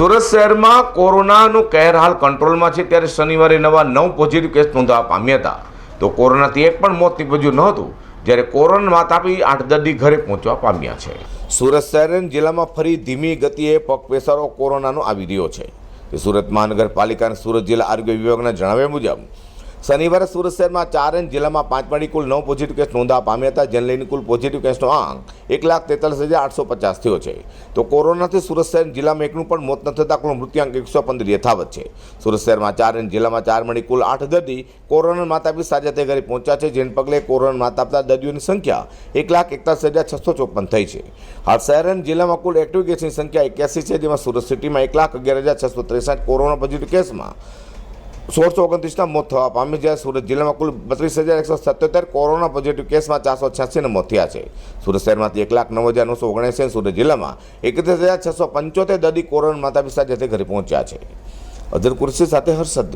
સુરત શહેરમાં કોરોનાનું કહેર હાલ કંટ્રોલમાં છે ત્યારે શનિવારે નવા નવ પોઝિટિવ કેસ નોંધવા પામ્યા હતા. તો કોરોનાથી એક પણ મોત નીપજ્યું હતું, જ્યારે કોરોના માત આપી આઠ દર્દી ઘરે પહોંચવા પામ્યા છે. સુરત શહેર જિલ્લામાં ફરી ધીમી ગતિએ પગપેસારો કોરોનાનો આવી રહ્યો છે. સુરત મહાનગરપાલિકા અને સુરત જિલ્લા આરોગ્ય વિભાગના જણાવ્યા મુજબ શનિવારે સુરત શહેરમાં ચાર અને જિલ્લામાં પાંચ મળી કુલ નવ પોઝિટિવ કેસ નોંધવા પામ્યા હતા, જેને લઈને કુલ પોઝિટિવ કેસનો આંક એક લાખ તેતાલીસ હજાર આઠસો પચાસ થયો છે. તો કોરોનાથી સુરત શહેર જિલ્લામાં એકનું પણ મોત ન થતાં કુલ મૃત્યુઆંક એકસો પંદર યથાવત છે. સુરત શહેરમાં ચાર અને જિલ્લામાં ચાર મળી કુલ આઠ દર્દી કોરોના માતાપી સાજા થઈ ઘરે પહોંચ્યા છે, જેને પગલે કોરોના માતાપતા દર્દીઓની સંખ્યા એક લાખ એકતાલીસ હજાર છસો ચોપન થઈ છે. હાલ શહેર જિલ્લામાં કુલ એક્ટિવ કેસની સંખ્યા એક્યાસી છે, જેમાં સુરત સિટીમાં એક લાખ અગિયાર હજાર છસો ત્રેસઠ કોરોના પોઝિટિવ કેસમાં સોળસો ઓગણત્રીસના મોત થવા પામી જ્યારે સુરત જિલ્લામાં કુલ બત્રીસ હજાર એકસો સત્યોતેર કોરોના પોઝિટિવ કેસમાં ચારસો છ્યાસીના મોત થયા છે. સુરત શહેરમાંથી એક લાખ નવ હજાર નવસો ઓગણસી સુરત જિલ્લામાં એકત્રીસ હજાર છસો પંચોતેર દર્દી કોરોના માતા પિતા સાથે ઘરે પહોંચ્યા છે. અધર કુર્સી સાથે હર્ષદ